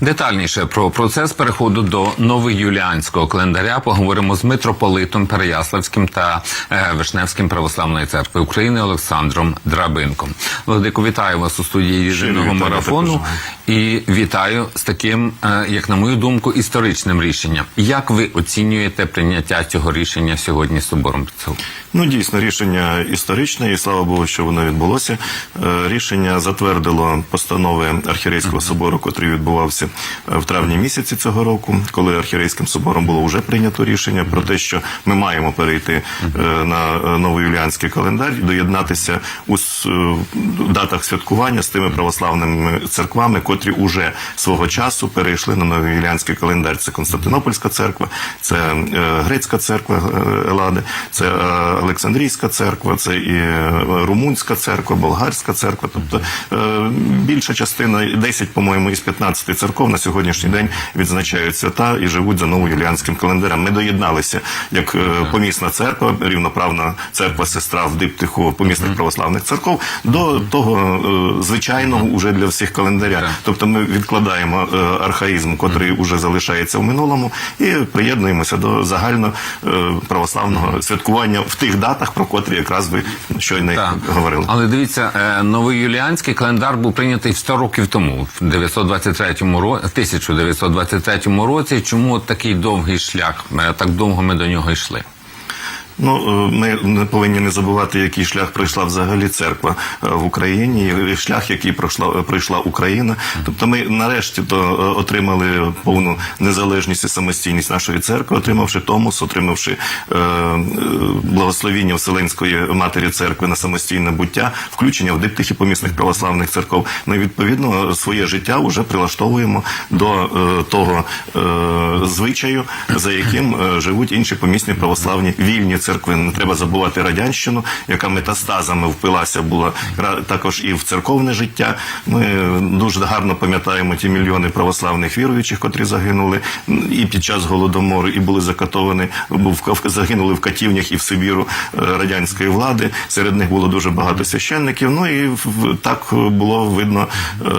Детальніше про процес переходу до новоюліанського календаря поговоримо з митрополитом Переяславським та е, Вишневським православної церкви України Олександром Драбинком. Владико, вітаю вас у студії єдиного марафону і вітаю з таким, е, як на мою думку, історичним рішенням. Як ви оцінюєте прийняття цього рішення сьогодні собором? Ну, дійсно, рішення історичне, і слава Богу, що воно відбулося. Е, Рішення затвердило постанови Архірейського собору, котрий відбувався е, в травні місяці цього року, коли Архірейським собором було вже прийнято рішення про те, що ми маємо перейти е, на новоюліанський календар і доєднатися у датах святкування з тими православними церквами, котрі уже свого часу перейшли на новоюліанський календар. Це Константинопольська церква, це грецька церква Елади, це Олександрійська церква, це і е, Румунська церква, Болгарська церква. Тобто е, більша частина, 10, по-моєму, із 15 церков на сьогоднішній день відзначають свята і живуть за новоюліанським календарем. Ми доєдналися як е, помісна церква, рівноправна церква, сестра в диптиху помісних православних церков, до того звичайного уже для всіх календаря. Тобто ми відкладаємо архаїзм, котрий уже залишається в минулому, і приєднуємося до загально православного святкування в тих датах, про котрі якраз ви щойно Так. говорили. Але дивіться, новий юліанський календар був прийнятий 100 років тому, в 923 році, 1923 році. Чому от такий довгий шлях? Е, Так довго ми до нього йшли. Ну, е, ми не повинні не забувати, який шлях пройшла взагалі церква е, в Україні, і шлях, який пройшла пройшла Україна. Тобто, ми нарешті то е, отримали повну незалежність і самостійність нашої церкви, отримавши Томос, отримавши е, е, благословіння Вселенської матері церкви на самостійне буття, включення в диптихи помісних православних церков. Ну і відповідно своє життя вже прилаштовуємо до е, того е, звичаю, за яким е, живуть інші помісні православні вільні церкви. Не треба забувати радянщину, яка метастазами впилася була також і в церковне життя. Ми дуже гарно пам'ятаємо ті мільйони православних віруючих, котрі загинули і під час голодомору, і були закатовані, був загинули в катівнях і в Сибіру е, радянської влади. Серед них було дуже багато священників. Ну і так було видно е,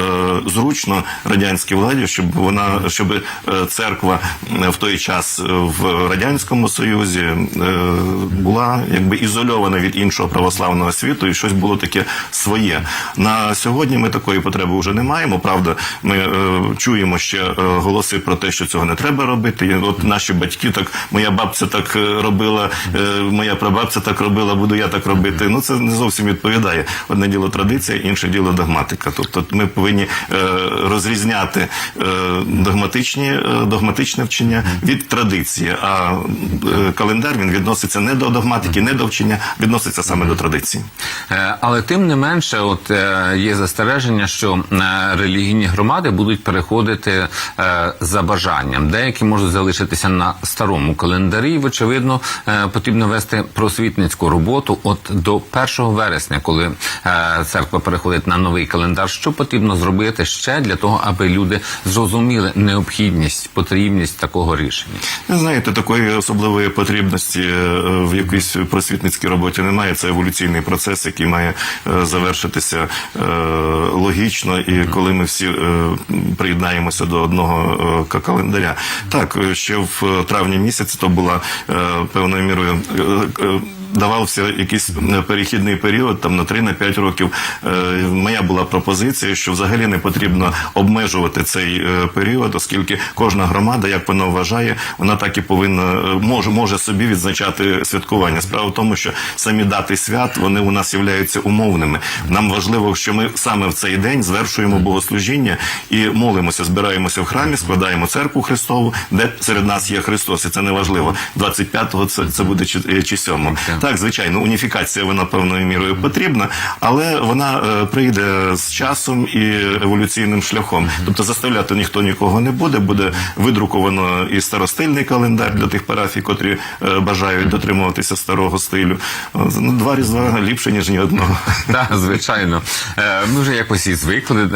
зручно радянській владі, щоб вона щоб е, церква в той час в радянському союзі була якби ізольована від іншого православного світу, і щось було таке своє. На сьогодні ми такої потреби вже не маємо. Правда, ми е, чуємо ще е, голоси про те, що цього не треба робити. І от наші батьки так, моя бабця так е, робила, е, моя прабабця так робила, буду я так робити. Ну це не зовсім відповідає. Одне діло традиція, інше діло догматика. Тобто ми повинні е, розрізняти е, догматичні е, догматичне вчення від традиції. А е, календар він відноситься не до догматики, не до вчення, відноситься саме до традиції. Е, Але тим не менше, от е, є застереження, що е, релігійні громади будуть переходити за бажанням. Деякі можуть залишитися на старому календарі. Вочевидно, потрібно вести просвітницьку роботу. От до 1 вересня, коли церква переходить на новий календар, що потрібно зробити ще для того, аби люди зрозуміли необхідність, потрібність такого рішення. Ви знаєте, такої особливої потрібності в якійсь просвітницькій роботі немає. Це еволюційний процес, який має е, завершитися е, логічно, і коли ми всі е, приєднаємося до одного календаря. Так, ще в травні місяці то була певною мірою. Давався якийсь е, перехідний період, там на 3-5 років. Е, Моя була пропозиція, що взагалі не потрібно обмежувати цей е, період, оскільки кожна громада, як вона вважає, вона так і повинна може, може собі відзначати святкування. Справа в тому, що самі дати свят вони у нас являються умовними. Нам важливо, що ми саме в цей день звершуємо богослужіння і молимося, збираємося в храмі, складаємо церкву Христову, де серед нас є Христос, і це не важливо. 25-го це, це буде чи, чи 7 Так, звичайно, уніфікація вона певною мірою потрібна, але вона е, прийде з часом і еволюційним шляхом. Тобто заставляти ніхто нікого не буде. Буде видруковано і старостильний календар для тих парафій, котрі е, бажають дотримуватися старого стилю. Ну, два різдва ліпше ніж ні одного. Так, звичайно. Е, Ми вже якось і звикли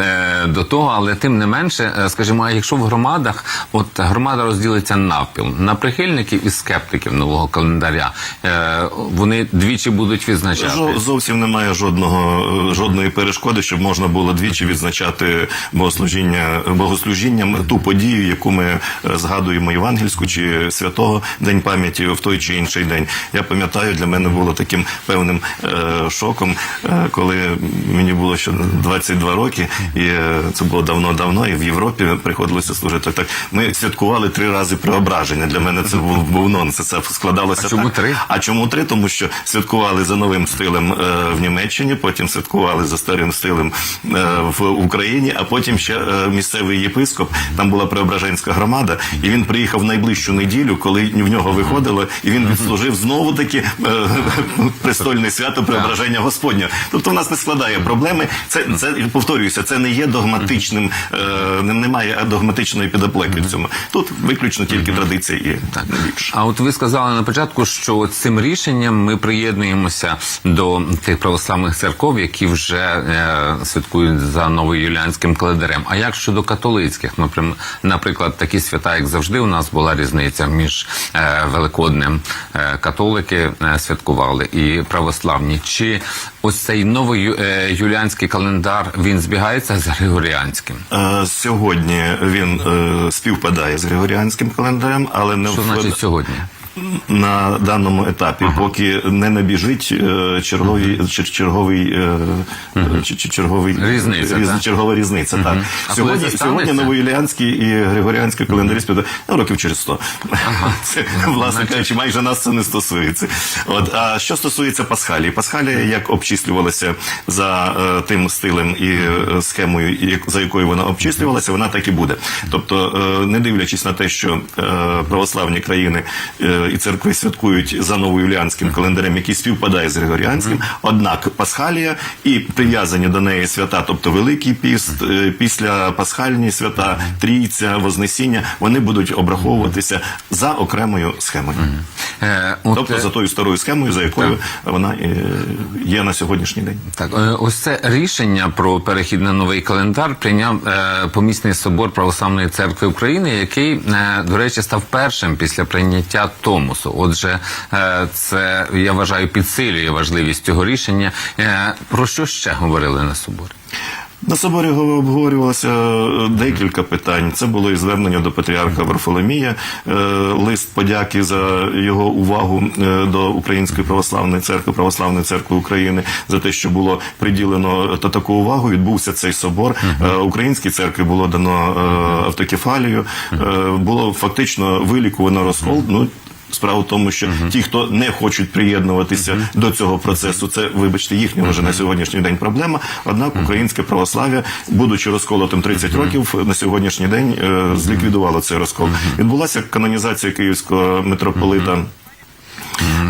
до того, але тим не менше, скажімо, якщо в громадах, от громада розділиться навпіл на прихильників і скептиків нового календаря. Вони двічі будуть відзначати. Зовсім немає жодного е, жодної перешкоди, щоб можна було двічі відзначати богослужіння богослужінням ту подію, яку ми е, згадуємо євангельську чи святого день пам'яті в той чи інший день. Я пам'ятаю, для мене було таким певним е, шоком, е, коли мені було ще 22 роки, і е, це було давно-давно, і в Європі приходилося служити. Так ми святкували три рази преображення. Для мене це був, був нонсенс. Це складалося А чому так. три? А чому три? Тому що святкували за новим стилем е, в Німеччині, потім святкували за старим стилем е, в Україні, а потім ще е, місцевий єпископ. Там була преображенська громада, і він приїхав в найближчу неділю, коли в нього виходило, і він відслужив знову таки престольне свято преображення Господнього. Тобто в нас не складає проблеми. Це це повторююся, це не є догматичним, немає догматичної підоплеки в цьому. Тут виключно тільки традиція і не більше. А от ви сказали на початку, що цим рішенням ми приєднуємося до тих православних церков, які вже е, святкують за новоюліанським календарем. А як щодо католицьких? Напрям- Наприклад, такі свята, як завжди, у нас була різниця між е, Великоднем. Е, католики е, святкували і православні. Чи ось цей новоюліанський календар він збігається з григоріанським? Е, Сьогодні він е, співпадає з григоріанським календарем, але не Що в- значить сьогодні? На даному етапі, поки не набіжить е, черговий чер- черговий е, чи- черговий Різниця, різ- так? чергова різниця. Так А сьогодні це сьогодні станеться? новоюліанський і григоріанський календарі ну, років через сто. Це власне кажучи, майже нас це не стосується. От а що стосується Пасхалії, Пасхалія як обчислювалася за е, тим стилем і е, схемою, як- за якою вона обчислювалася, вона так і буде. Тобто, е, не дивлячись на те, що е, православні країни е, і церкви святкують за новоюліанським календарем, який співпадає з григоріанським, однак Пасхалія і прив'язані до неї свята, тобто Великий піст, е, після Пасхальні свята, Трійця, Вознесіння, вони будуть обраховуватися за окремою схемою. Е, Тобто е, за тою старою схемою, за якою вона е, є на сьогоднішній день. Так, е, ось це рішення про перехід на новий календар прийняв е, помісний собор Православної церкви України, який, е, до речі, став першим після прийняття Томосу. Отже, е, це я вважаю підсилює важливість цього рішення. Е, про що ще говорили на соборі? На соборі го- обговорювалося е, декілька питань. Це було і звернення до патріарха Варфоломія, лист подяки за його увагу до Української православної церкви, православної церкви України за те, що було приділено та таку увагу. Відбувся цей собор. Українській церкві було дано автокефалію, було фактично вилікувано розкол. Ну Справа в тому, що ті, хто не хочуть приєднуватися до цього процесу, це, вибачте, їхня вже на сьогоднішній день проблема. Однак українське православ'я, будучи розколотим 30 років, на сьогоднішній день е, зліквідувало цей розкол. Відбулася канонізація київського митрополита.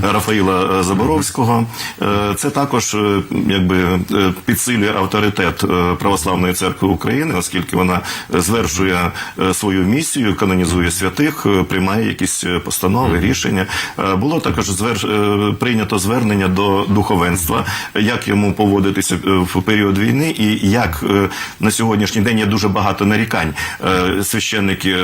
Рафаїла е, Заборовського. Е, Це також е, якби підсилює авторитет Православної церкви України, оскільки вона звершує свою місію, канонізує святих, приймає якісь постанови, рішення. Було також зверш... е, прийнято звернення до духовенства, як йому поводитися в період війни, і як на сьогоднішній день є дуже багато нарікань. Священники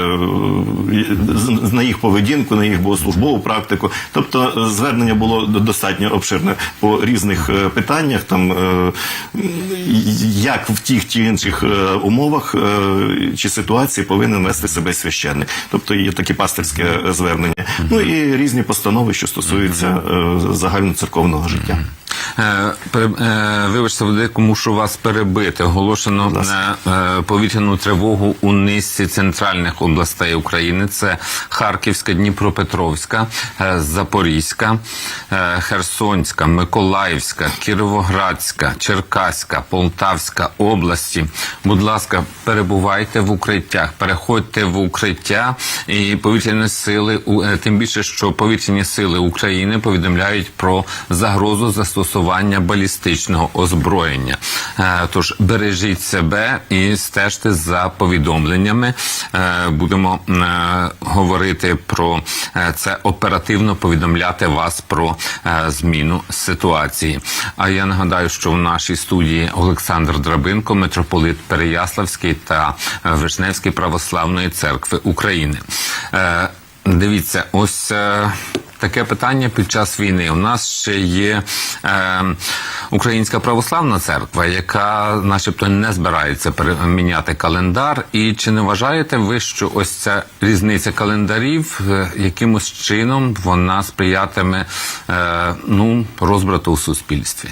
на їх поведінку, на їх богослужбову практику. Тобто звернення було до- достатньо обширне по різних е, питаннях, там е, як в тих чи інших е, умовах чи ситуації повинен вести себе священник. Тобто є таке пастирське е, звернення. Ну і різні постанови, що стосуються загальноцерковного життя. Е, е, Вибачте, Владико, мушу вас перебити. Оголошено е, е, повітряну тривогу у низці центральних областей України. Це Харківська, Дніпропетровська, Запорізька, Херсонська, Миколаївська, Кіровоградська, Черкаська, Полтавська області. Будь ласка, перебувайте в укриттях, переходьте в укриття і повітряні сили, тим більше, що повітряні сили України повідомляють про загрозу застосування балістичного озброєння. Е, Тож бережіть себе і стежте за повідомленнями. Е, Будемо е, говорити про це оперативно повідомляти вас про зміну ситуації. А я нагадаю, що в нашій студії Олександр Драбинко, митрополит Переяславський та Вишневський православної церкви України. Дивіться, ось. Таке питання під час війни. У нас ще є е, Українська православна церква, яка, начебто, не збирається переміняти календар. І чи не вважаєте ви, що ось ця різниця календарів е, якимось чином вона сприятиме е, ну розбрату у суспільстві?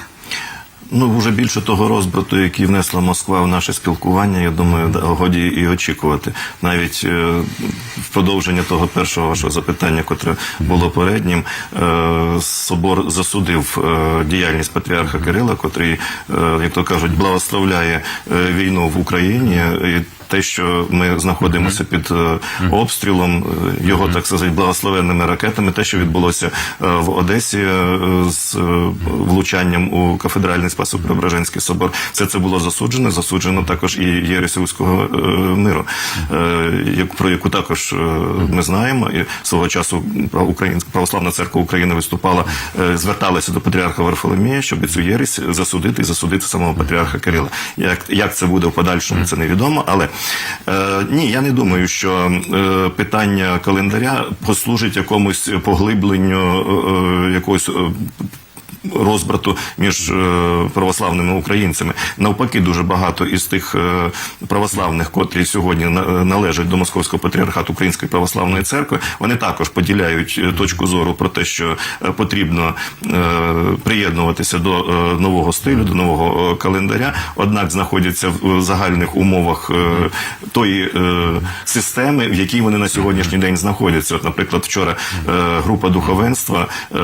Ну, вже більше того розбрату, який внесла Москва в наше спілкування, я думаю, да, годі і очікувати. Навіть е, в продовження того першого вашого запитання, котре було переднім, е, собор засудив е, діяльність патріарха Кирила, котрий, е, як то кажуть, благословляє е, війну в Україні. І те, що ми знаходимося під е, обстрілом е, його, так сказати, благословенними ракетами, те, що відбулося е, в Одесі з влучанням у кафедральний Спасо-Преображенський собор, все це було засуджено. Засуджено також і е, миру, про яку також ми знаємо. І свого часу Українська православна церква України виступала, зверталася до патріарха Варфоломія, щоб цю єресь засудити і засудити самого патріарха Кирила. Як, як це буде в подальшому, це невідомо. Але е, ні, я не думаю, що е, питання календаря послужить якомусь поглибленню е, е, якогось. Е, Розбрату між е, православними українцями навпаки, дуже багато із тих е, православних, котрі сьогодні на- належать до московського патріархату Української православної церкви, вони також поділяють е, точку зору про те, що е, потрібно е, приєднуватися до е, нового стилю, до нового е, календаря. Однак знаходяться в е, загальних умовах е, тої е, системи, в якій вони на сьогоднішній день знаходяться. От, наприклад, вчора е, група духовенства е,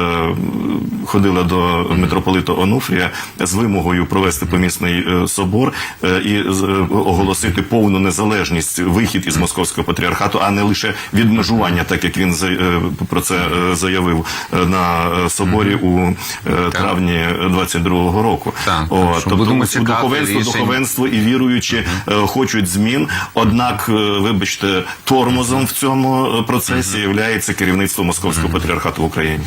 ходила до митрополита Онуфрія з вимогою провести помісний е, собор е, і е, оголосити повну незалежність, вихід із московського патріархату, а не лише відмежування, так як він е, про це е, заявив е, на е, соборі у е, травні 22-го року. Так, так, тобто духовенство, духовенство і віруючі е, хочуть змін. Однак, е, вибачте, тормозом в цьому е, процесі є керівництво московського патріархату в Україні.